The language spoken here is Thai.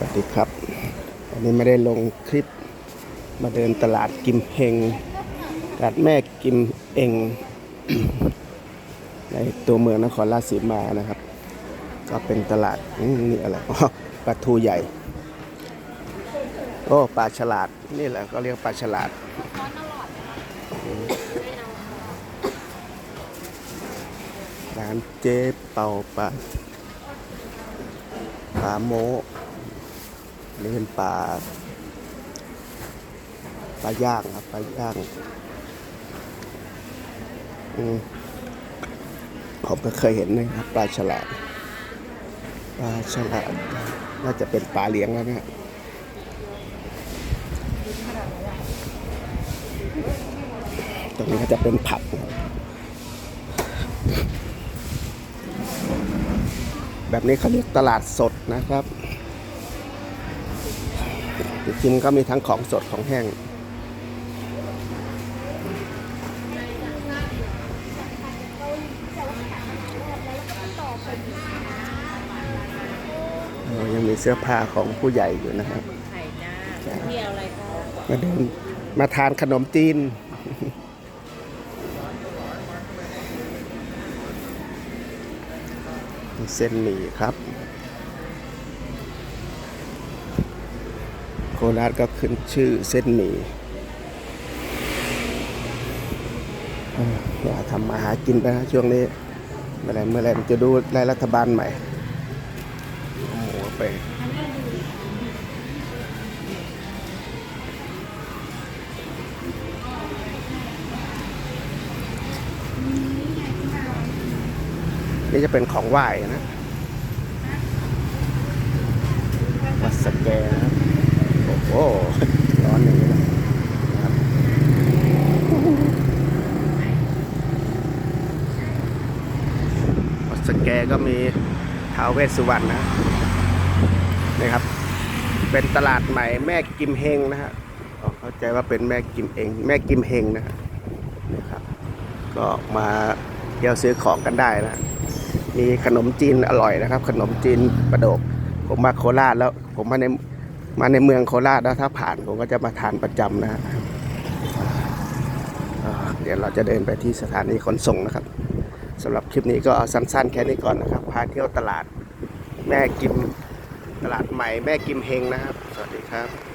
วัสดีครับ วันนี้ไม่ได้ลงคลิปมาเดินตลาดกิมเฮงตลาดแม่กิมเองในตัวเมืองนครราชสีมานะครับ ก็เป็นตลาดนี่อะไรปลาทูใหญ่ โอ้ปลาฉลาดนี่แหละก็เรียกปลาฉลาดร้านเจ๊เป่าปลาปลาโม นนี่เป็นปลาปลาย่างครับปลาย่างผมก็เคยเห็นนะครับปลาฉลาดปลาฉลาดน่าจะเป็นปลาเลี้ยงแล้วนะตรงนี้ก็จะเป็นผักนะครับแบบนี้เขาเรียกตลาดสดนะครับ จริงๆก็มีทั้งของสดของแห้งเอ่อยังมีเสื้อผ้าของผู้ใหญ่อยู่นะครับไข่จ้าเที่ยวอะไรคะมาเดินมาทานขนมจีนมีเส้นหมี่ครับ คราชก็ขึ้นชื่อเส้นหมี่เอ่าทำมาหากินไปนะช่วงนี้ เมื่อไรเมื่อไรมันจะดูไล่รัฐบาลใหม่เอาหมูไปนี่จะเป็นของไหว้นะวัดสแกนะครับโอ้โห ร้อนอย่างนี้นะครับวัด สแกก็มีท้าวเวสสุวรรณนะนี่ครับ เป็นตลาดใหม่แม่กิมเฮงนะฮะเข้าใจว่าเป็นแม่กิมเอง แม่กิมเฮงนะฮะนี่ครับ ก็มาเที่ยวซื้อของกันได้นะมีขนมจีนอร่อยนะครับ ขนมจีนประโดกผมมาโคราชแล้วผมมาในมาในเมืองโคราชแล้วถ้าผ่านผมก็จะมาทานประจำนะฮะเดี๋ยวเราจะเดินไปที่สถานีขนส่งนะครับ สำหรับคลิปนี้ก็เอาสั้นๆแค่นี้ก่อนนะครับ พาเที่ยวตลาด แม่กิมตลาดใหม่แม่กิมเฮงนะครับ สวัสดีครับ